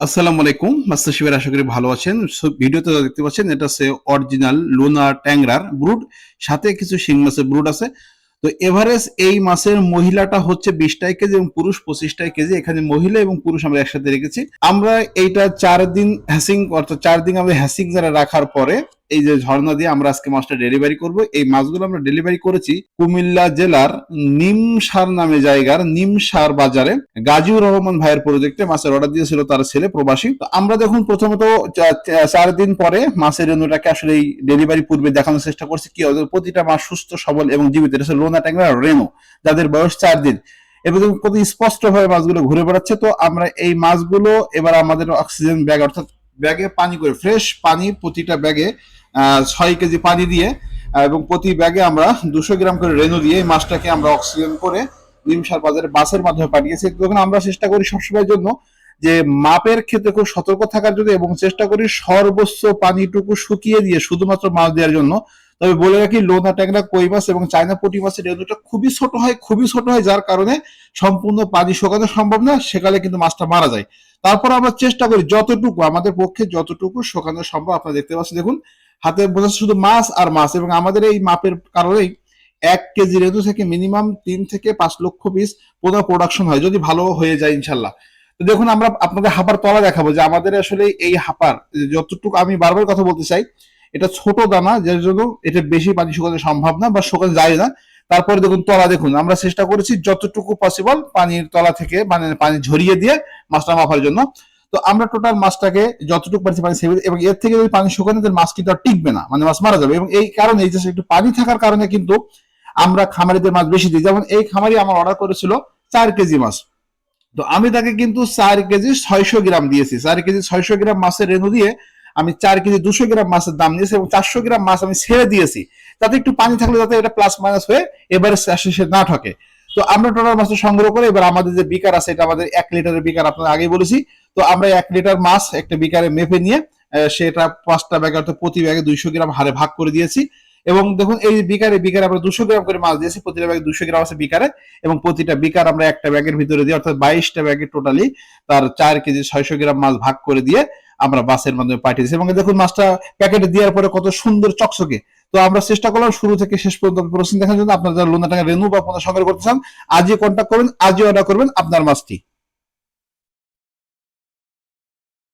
আসসালামু আলাইকুম। মাস্টার শিবের আশা করি ভালো আছেন। ভিডিওতে দেখতে পাচ্ছেন, এটা হচ্ছে অরিজিনাল লোনা ট্যাংরার ব্রুড। সাথে কিছু শিং মাছের ব্রুড আছে। তো এভারেস্ট এই মাসের মহিলাটা হচ্ছে বিশটাই কেজি এবং পুরুষ পঁচিশটাই কেজি। এখানে মহিলা এবং পুরুষ আমরা একসাথে রেখেছি। আমরা এইটা চার দিন হ্যাসিং অর্থাৎ চার দিন আমরা হ্যাসিং যারা রাখার পরে এই যে ঝর্ণা দিয়ে আমরা আজকে মাছটা ডেলিভারি করব, এই মাছগুলো আমরা ডেলিভারি করেছি কুমিল্লা জেলার নিমসার নামে জায়গার নিমসার বাজারে। গাজীউর রহমান ভাইয়ের প্রজেক্টে মাছের অর্ডার দিয়েছিল তার ছেলে প্রবাসী। তো আমরা যখন প্রথমত চার দিন পরে মাছের রেনুটাকে আসলে এই ডেলিভারি পূর্বে দেখানোর চেষ্টা করছি, কি প্রতিটা মাছ সুস্থ, সবল এবং জীবিত। এটা হচ্ছে লোনা ট্যাংরা রেনু যাদের বয়স চার দিন। দেখুন কত স্পষ্ট ভাবে মাছগুলো ঘুরে বেড়াচ্ছে। তো আমরা এই মাছগুলো এবার আমাদের অক্সিজেন ব্যাগ অর্থাৎ ব্যাগে পানি করে ফ্রেশ পানি প্রতিটা ব্যাগে ছয় কেজি পানি দিয়ে এবং প্রতি ব্যাগে আমরা দুশো গ্রাম করে রেনু দিয়ে এই মাছটাকে আমরা অক্সিজেন করে নিমসার বাজারে বাসের মাধ্যমে পাঠিয়েছি। তখন আমরা চেষ্টা করি সবসময়ের জন্য যে মাপের ক্ষেত্রে খুব সতর্ক থাকার জন্য এবং চেষ্টা করি সর্বোচ্চ পানিটুকু শুকিয়ে দিয়ে শুধুমাত্র মাছ দেওয়ার জন্য তবে বলে রাখি, লোনা ট্যাংরা কই মাছ এবং চায়না পুঁটি মাছের রেণুটা খুবই ছোট হয়, খুবই ছোট হয়, যার কারণে সম্পূর্ণ পানি শুকানো সম্ভব না, সেকালে কিন্তু মাছটা মারা যায়। তারপর আমরা চেষ্টা করি, যতটুকু আমাদের পক্ষে যতটুকু শুকানো সম্ভব, আপনারা দেখতে পাচ্ছেন, দেখুন, হাতে বোঝাচ্ছে শুধু মাছ আর মাছ এবং আমাদের এই মাপের কারণেই এক কেজি রেণু থেকে মিনিমাম তিন থেকে পাঁচ লক্ষ পিস পুরো প্রোডাকশন হয়, যদি ভালো হয়ে যায় ইনশাল্লাহ। দেখুন, আমরা আপনাদের হাপার তলা দেখাবো যে আমাদের আসলে এই হাপার, যতটুকু আমি বারবার কথা বলতে চাই এটা ছোট দানা যার জন্য এটা বেশি পানি শুকানো সম্ভব না বা শুকানো যায় না। তারপরে দেখুন, তলা দেখুন। আমরা চেষ্টা করেছি যতটুকু পসিবল পানির তলা থেকে মানে পানি ঝরিয়ে দিয়ে মাছটা মাপার জন্য। তো আমরা টোটাল মাছটাকে যতটুকু পারছি পানি সেভে, এবং এর থেকে যদি পানি শুকানো তাহলে মাছ কিন্তু আর টিকবে না। মানে মাছ মারা যাবে। এবং এই কারণে, এই যে একটু পানি থাকার কারণে কিন্তু আমরা খামারিদের মাছ বেশি দিই। যেমন এই খামারি আমার অর্ডার করেছিল চার কেজি মাছ। তো আমি তাকে কিন্তু চার কেজি ছয়শো গ্রাম দিয়েছি। চার কেজি ছয়শো গ্রাম মাছের রেণু দিয়ে আমি চার কেজি দুশো গ্রাম মাছের দাম দিয়েছি এবং চারশো গ্রাম মাছ আমি ছেড়ে দিয়েছি। তাতে একটু পানি থাকলে যাতে এটা প্লাস মাইনাস হয়ে এবারে শেষে না ঠকে। তো আমরা টোটাল মাছটা সংগ্রহ করে এবার আমাদের যে বিকার আছে, এটা আমাদের এক লিটারের বিকার আপনার আগেই বলেছি। তো আমরা এক লিটার মাছ একটা বিকারে মেপে নিয়ে সেটা পাঁচটা ব্যাগে অর্থাৎ প্রতি ব্যাগে দুইশো গ্রাম হারে ভাগ করে দিয়েছি। এবং দেখুন, এই বিকারে বিকারে আমরা দুশো গ্রাম করে মাছ দিয়েছি, প্রতিটা ব্যাগে দুশো গ্রাম আছে বিকারে। এবং প্রতিটা বিকার আমরা একটা ব্যাগের ভিতরে দিয়ে অর্থাৎ বাইশটা ব্যাগে টোটালি তার চার কেজি ছয়শো গ্রাম মাছ ভাগ করে দিয়ে আমরা বাসের মাধ্যমে পাঠিয়ে দিচ্ছি এবং দেখুন, মাছটা প্যাকেটে দেওয়ার পরে কত সুন্দর চকচকে। তো আমরা চেষ্টা করলাম শুরু থেকে শেষ পর্যন্ত প্রশ্ন দেখার জন্য। আপনারা যারা লোনা টাকা রেনু বা আপনার সংগ্রহ করতে চান, আজই কন্ট্যাক্ট করবেন, আজই অর্ডার করবেন আপনার মাছটি।